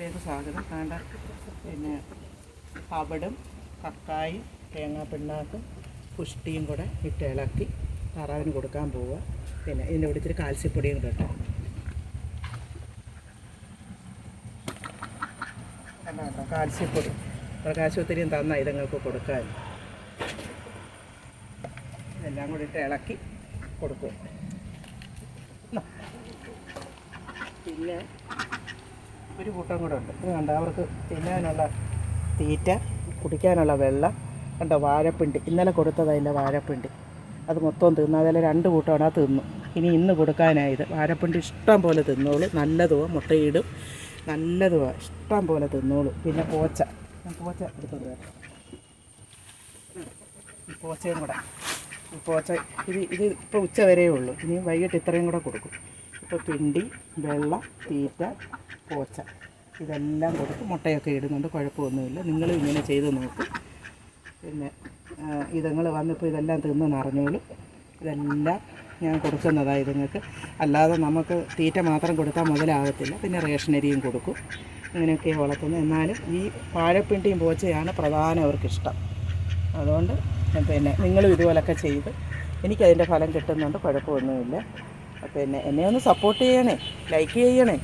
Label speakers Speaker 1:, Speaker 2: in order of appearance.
Speaker 1: വീഡിയോയിലേക്ക് സാധനം. വേണ്ട. പിന്നെ പവടും കക്കായി തേങ്ങാ പിണ്ണാക്കും പുഷ്ടിയും കൂടെ ഇട്ട് ഇളക്കി താറാവിന് കൊടുക്കാൻ പോവുക. പിന്നെ ഇതിന്റെ കൂടെ ഇച്ചിരി കാൽസ്യപ്പൊടിയും കൂടെ ഇട്ടു. കേട്ടോ കാൽസ്യപ്പൊടി. പ്രകാശോത്തരിയും തന്ന ഇതുങ്ങൾക്ക് കൊടുക്കാൻ. ഇതെല്ലാം കൂടി ഇട്ട് ഇളക്കി കൊടുക്കും. പിന്നെ ഒരു കൂട്ടം കൂടെ ഉണ്ട്. ഇത് കണ്ട? അവർക്ക് തിന്നാനുള്ള തീറ്റ കുടിക്കാനുള്ള വെള്ളം കണ്ട? വാഴപ്പിണ്ടി. ഇന്നലെ കൊടുത്തത് അതിന്റെ വാഴപ്പിണ്ടി. അത് മൊത്തം തിന്നു. അതിൽ രണ്ട് കൂട്ടമാണ് അത് തിന്നു. ഇനി ഇന്ന് കൊടുക്കാനായത്. വാഴപ്പിണ്ടി ഇഷ്ടം പോലെ തിന്നോളൂ. നല്ലതുവാ. മുട്ടയിടും. നല്ലതുവാ. ഇഷ്ടം പോലെ തിന്നോളൂ. പിന്നെ പോച്ച. ഞാൻ പോച്ച എടുത്തോണ്ട് വരാം. പോച്ചയും കൂടെ. പോച്ച. ഇത് ഇത് ഇപ്പോൾ ഉച്ച വരെയേ ഉള്ളൂ. ഇനി വൈകിട്ട് ഇത്രയും കൂടെ കൊടുക്കും. ഇപ്പോൾ പിണ്ടി വെള്ളം തീറ്റ പോച്ച. ഇതെല്ലാം കൊടുത്ത് മുട്ടയൊക്കെ ഇടുന്നുണ്ട്. കുഴപ്പമൊന്നുമില്ല. നിങ്ങൾ ഇങ്ങനെ ചെയ്ത് നോക്കും. പിന്നെ ഇതുങ്ങൾ വന്നിപ്പോൾ ഇതെല്ലാം തിന്ന് നിറഞ്ഞോളും. ഇതെല്ലാം ഞാൻ കൊടുക്കുന്നതാണ് ഇതുങ്ങൾക്ക്. അല്ലാതെ നമുക്ക് തീറ്റ മാത്രം കൊടുത്താൽ മുതലാകത്തില്ല. പിന്നെ റേഷനരിയും കൊടുക്കും. അങ്ങനെയൊക്കെ വളർത്തുന്നത് എന്നാലും ഈ വാഴപ്പിണ്ടിയും പോച്ചയാണ് പ്രധാനം അവർക്കിഷ്ടം അതുകൊണ്ട് പിന്നെ നിങ്ങളും ഇതുപോലൊക്കെ ചെയ്ത് എനിക്കതിന്റെ ഫലം കിട്ടുന്നുണ്ട്. കുഴപ്പമൊന്നുമില്ല. പിന്നെ എന്നെ ഒന്ന് സപ്പോർട്ട് ചെയ്യണേ ലൈക്ക് ചെയ്യണേ.